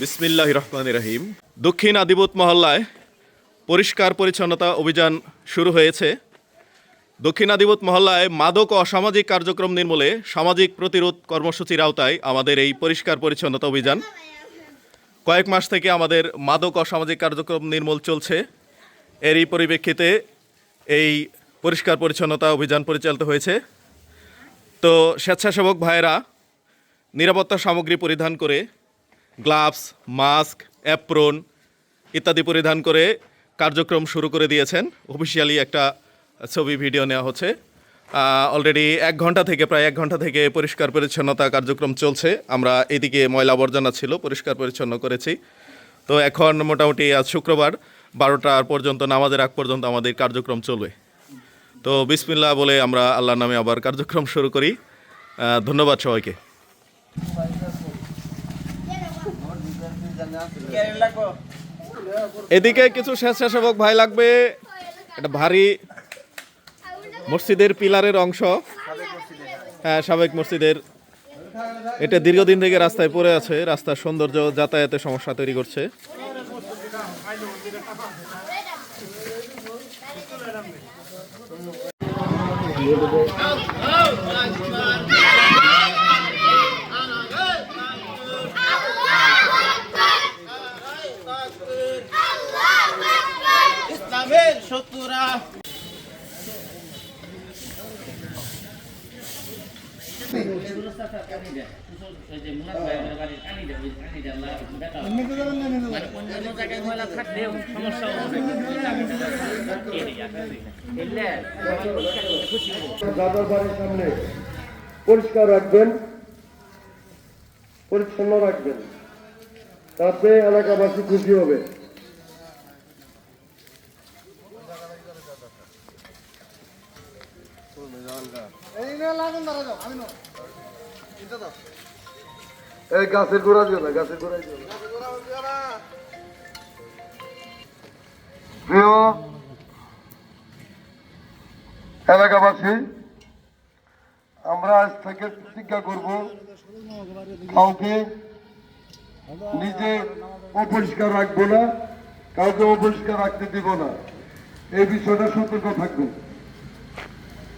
বিসমিল্লাহ রহমান রহিম। দক্ষিণ আদিবত মহল্লায় পরিষ্কার পরিচ্ছন্নতা অভিযান শুরু হয়েছে। দক্ষিণ আদিবত মহল্লায় মাদক ও অসামাজিক কার্যক্রম নির্মূলে সামাজিক প্রতিরোধ কর্মসূচির আওতায় আমাদের এই পরিষ্কার পরিচ্ছন্নতা অভিযান। কয়েক মাস থেকে আমাদের মাদক অসামাজিক কার্যক্রম নির্মূল চলছে। এরই পরিপ্রেক্ষিতে এই পরিষ্কার পরিচ্ছন্নতা অভিযান পরিচালিত হয়েছে। তো স্বেচ্ছাসেবক ভাইয়েরা নিরাপত্তা সামগ্রী পরিধান করে গ্লাভস, মাস্ক, অ্যাপ্রন ইত্যাদি পরিধান করে কার্যক্রম শুরু করে দিয়েছেন। অফিসিয়ালি একটা ছবি, ভিডিও নেওয়া হচ্ছে। অলরেডি এক ঘণ্টা থেকে, প্রায় এক ঘণ্টা থেকে পরিষ্কার পরিচ্ছন্নতা কার্যক্রম চলছে। আমরা এদিকে ময়লা আবর্জনা ছিল, পরিষ্কার পরিচ্ছন্ন করেছি। তো এখন মোটামুটি আজ শুক্রবার বারোটার পর্যন্ত, নামাজের আগ পর্যন্ত আমাদের কার্যক্রম চলবে। তো বিসমিল্লা বলে আমরা আল্লাহর নামে আবার কার্যক্রম শুরু করি। ধন্যবাদ সবাইকে। এদিকে কিছু স্বেচ্ছাসেবক ভাই লাগবে। এটা ভারী মসজিদের পিলারের অংশ। হ্যাঁ সাবেক মসজিদের। এটা দীর্ঘদিন থেকে রাস্তায় পড়ে আছে। রাস্তার সৌন্দর্য, যাতায়াতের সমস্যা তৈরি করছে। শত্রুরা বাড়ির সামনে পরিষ্কার রাখবেন পরিচ্ছন্ন রাখবেন। তাতে এলাকাবাসী খুশি হবে। এই গাছের গোড়া দিও না, গাছের গোড়ায় দিও এলাকাবাসী, আমরা আজ থেকে প্রতিজ্ঞা করব, কাউকে নিজে অপরিষ্কার রাখব না, কাউকে অপরিষ্কার রাখতে দিব না। এই বিষয়টা সতর্ক থাকবে।